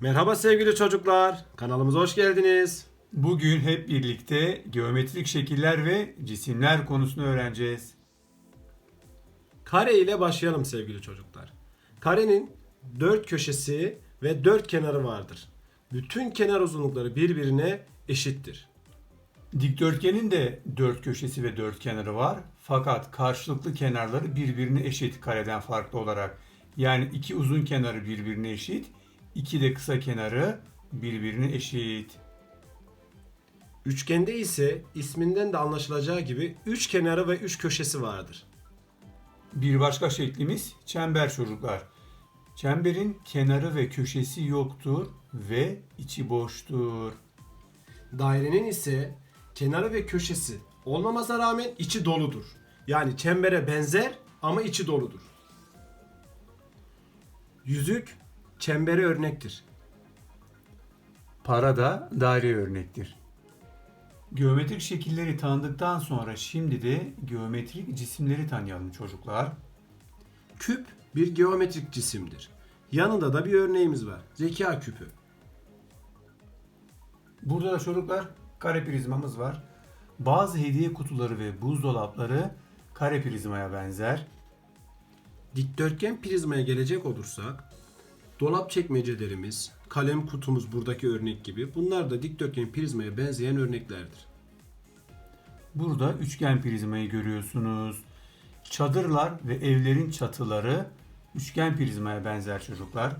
Merhaba sevgili çocuklar. Kanalımıza hoş geldiniz. Bugün hep birlikte geometrik şekiller ve cisimler konusunu öğreneceğiz. Kare ile başlayalım sevgili çocuklar. Karenin dört köşesi ve dört kenarı vardır. Bütün kenar uzunlukları birbirine eşittir. Dikdörtgenin de dört köşesi ve dört kenarı var. Fakat karşılıklı kenarları birbirine eşit kareden farklı olarak. Yani iki uzun kenarı birbirine eşit, iki de kısa kenarı birbirine eşit. Üçgende ise isminden de anlaşılacağı gibi üç kenarı ve üç köşesi vardır. Bir başka şeklimiz çember çocuklar. Çemberin kenarı ve köşesi yoktur ve içi boştur. Dairenin ise kenarı ve köşesi olmamasına rağmen içi doludur. Yani çembere benzer ama içi doludur. Yüzük çembere örnektir. Para da daire örnektir. Geometrik şekilleri tanıdıktan sonra şimdi de geometrik cisimleri tanıyalım çocuklar. Küp bir geometrik cisimdir. Yanında da bir örneğimiz var. Zeka küpü. Burada da çocuklar kare prizmamız var. Bazı hediye kutuları ve buzdolapları kare prizmaya benzer. Dikdörtgen prizmaya gelecek olursak dolap çekmecelerimiz, kalem kutumuz buradaki örnek gibi bunlar da dikdörtgen prizmaya benzeyen örneklerdir. Burada üçgen prizmayı görüyorsunuz. Çadırlar ve evlerin çatıları üçgen prizmaya benzer çocuklar.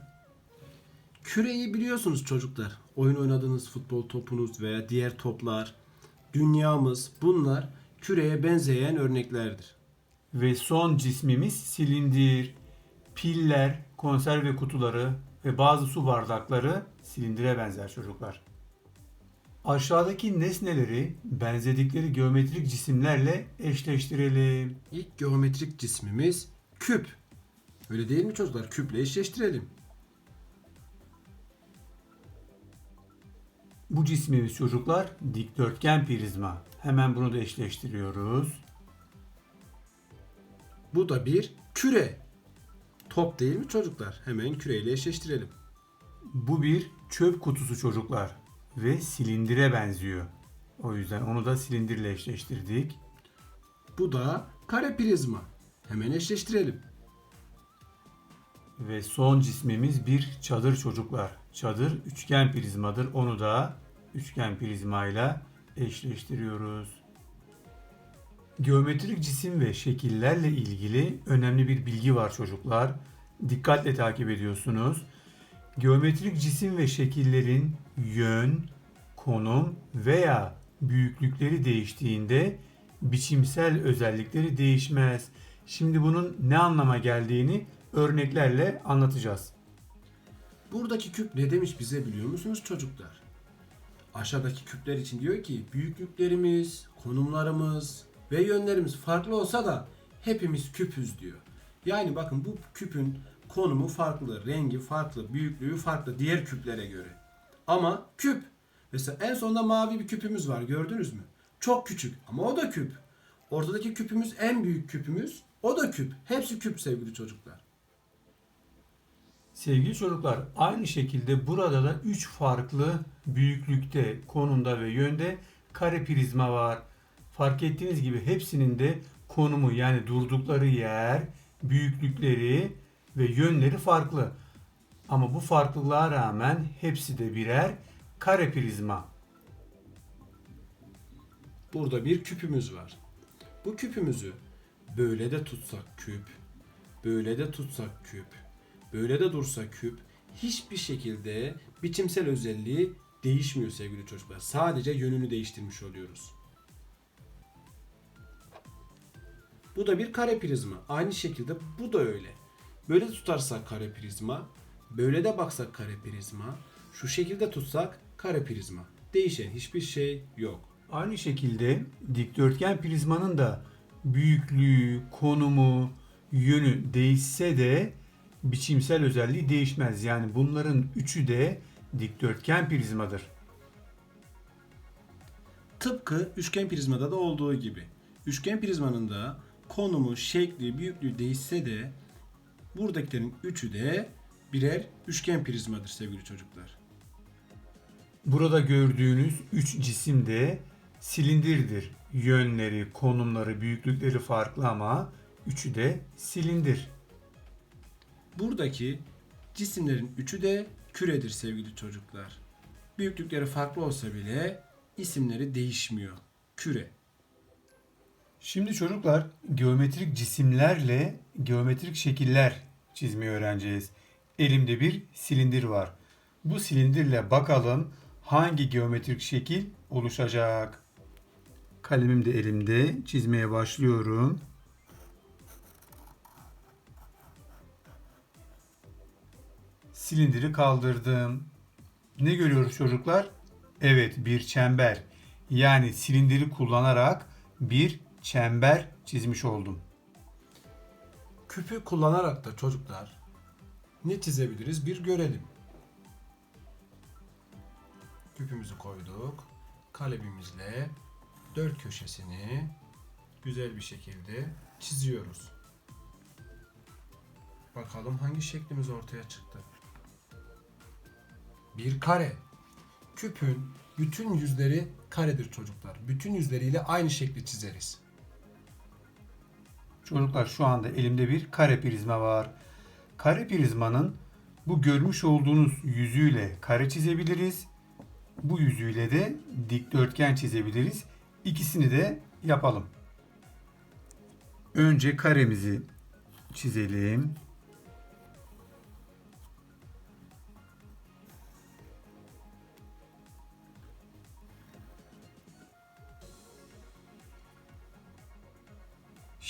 Küreyi biliyorsunuz çocuklar. Oyun oynadığınız futbol topunuz veya diğer toplar, dünyamız bunlar küreye benzeyen örneklerdir. Ve son cismimiz silindir. Piller, konserve kutuları ve bazı su bardakları silindire benzer çocuklar. Aşağıdaki nesneleri benzedikleri geometrik cisimlerle eşleştirelim. İlk geometrik cismimiz küp. Öyle değil mi çocuklar? Küple eşleştirelim. Bu cismimiz çocuklar dikdörtgen prizma. Hemen bunu da eşleştiriyoruz. Bu da bir küre. Top değil mi çocuklar? Hemen küreyle eşleştirelim. Bu bir çöp kutusu çocuklar ve silindire benziyor. O yüzden onu da silindirle eşleştirdik. Bu da kare prizma. Hemen eşleştirelim. Ve son cismimiz bir çadır çocuklar. Çadır üçgen prizmadır. Onu da üçgen prizmayla eşleştiriyoruz. Geometrik cisim ve şekillerle ilgili önemli bir bilgi var çocuklar. Dikkatle takip ediyorsunuz. Geometrik cisim ve şekillerin yön, konum veya büyüklükleri değiştiğinde biçimsel özellikleri değişmez. Şimdi bunun ne anlama geldiğini örneklerle anlatacağız. Buradaki küp ne demiş bize biliyor musunuz çocuklar? Aşağıdaki küpler için diyor ki büyüklüklerimiz, konumlarımız ve yönlerimiz farklı olsa da hepimiz küpüz diyor. Yani bakın bu küpün konumu farklı, rengi farklı, büyüklüğü farklı diğer küplere göre. Ama küp. Mesela en sonda mavi bir küpümüz var gördünüz mü? Çok küçük ama o da küp. Ortadaki küpümüz en büyük küpümüz. O da küp. Hepsi küp sevgili çocuklar. Sevgili çocuklar, aynı şekilde burada da 3 farklı büyüklükte, konumda ve yönde kare prizma var. Fark ettiğiniz gibi hepsinin de konumu yani durdukları yer, büyüklükleri ve yönleri farklı. Ama bu farklılığa rağmen hepsi de birer kare prizma. Burada bir küpümüz var. Bu küpümüzü böyle de tutsak küp, böyle de tutsak küp, böyle de dursa küp hiçbir şekilde biçimsel özelliği değişmiyor sevgili çocuklar. Sadece yönünü değiştirmiş oluyoruz. Bu da bir kare prizma. Aynı şekilde bu da öyle. Böyle tutarsak kare prizma, böyle de baksak kare prizma, şu şekilde tutsak kare prizma. Değişen hiçbir şey yok. Aynı şekilde dikdörtgen prizmanın da büyüklüğü, konumu, yönü değişse de biçimsel özelliği değişmez. Yani bunların üçü de dikdörtgen prizmadır. Tıpkı üçgen prizmada da olduğu gibi. Üçgen prizmanın da konumu, şekli, büyüklüğü değişse de buradakilerin üçü de birer üçgen prizmadır sevgili çocuklar. Burada gördüğünüz üç cisim de silindirdir. Yönleri, konumları, büyüklükleri farklı ama üçü de silindir. Buradaki cisimlerin üçü de küredir sevgili çocuklar. Büyüklükleri farklı olsa bile isimleri değişmiyor. Küre. Şimdi çocuklar geometrik cisimlerle geometrik şekiller çizmeyi öğreneceğiz. Elimde bir silindir var. Bu silindirle bakalım hangi geometrik şekil oluşacak. Kalemim de elimde. Çizmeye başlıyorum. Silindiri kaldırdım. Ne görüyoruz çocuklar? Evet, bir çember. Yani silindiri kullanarak bir çember çizmiş oldum. Küpü kullanarak da çocuklar ne çizebiliriz bir görelim. Küpümüzü koyduk. Kalemimizle dört köşesini güzel bir şekilde çiziyoruz. Bakalım hangi şeklimiz ortaya çıktı. Bir kare. Küpün bütün yüzleri karedir çocuklar. Bütün yüzleriyle aynı şekli çizeriz. Çocuklar şu anda elimde bir kare prizma var. Kare prizmanın bu görmüş olduğunuz yüzüyle kare çizebiliriz. Bu yüzüyle de dikdörtgen çizebiliriz. İkisini de yapalım. Önce karemizi çizelim.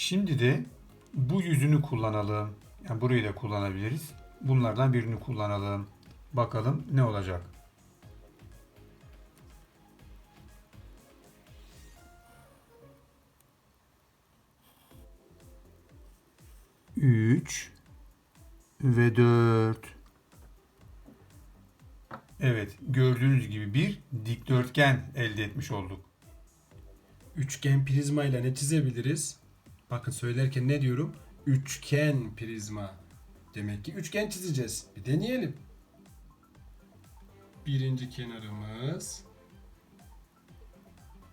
Şimdi de bu yüzünü kullanalım. Yani burayı da kullanabiliriz. Bunlardan birini kullanalım. Bakalım ne olacak. Üç ve dört. Evet, gördüğünüz gibi bir dikdörtgen elde etmiş olduk. Üçgen prizma ile ne çizebiliriz? Bakın söylerken ne diyorum? Üçgen prizma. Demek ki üçgen çizeceğiz. Bir deneyelim. Birinci kenarımız.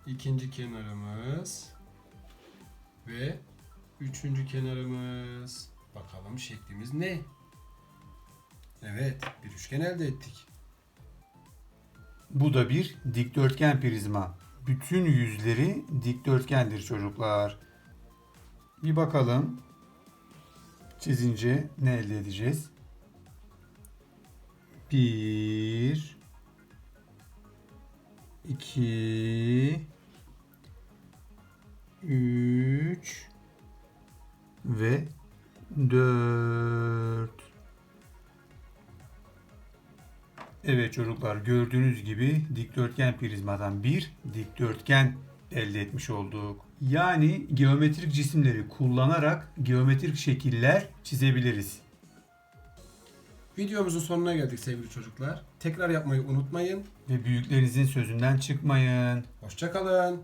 ikinci kenarımız. Ve üçüncü kenarımız. Bakalım şeklimiz ne? Evet, bir üçgen elde ettik. Bu da bir dikdörtgen prizma. Bütün yüzleri dikdörtgendir çocuklar. Bir bakalım. Çizince ne elde edeceğiz? Bir, iki, üç ve dört. Evet çocuklar gördüğünüz gibi dikdörtgen prizmadan bir dikdörtgen elde etmiş olduk. Yani geometrik cisimleri kullanarak geometrik şekiller çizebiliriz. Videomuzun sonuna geldik sevgili çocuklar. Tekrar yapmayı unutmayın. Ve büyüklerinizin sözünden çıkmayın. Hoşçakalın.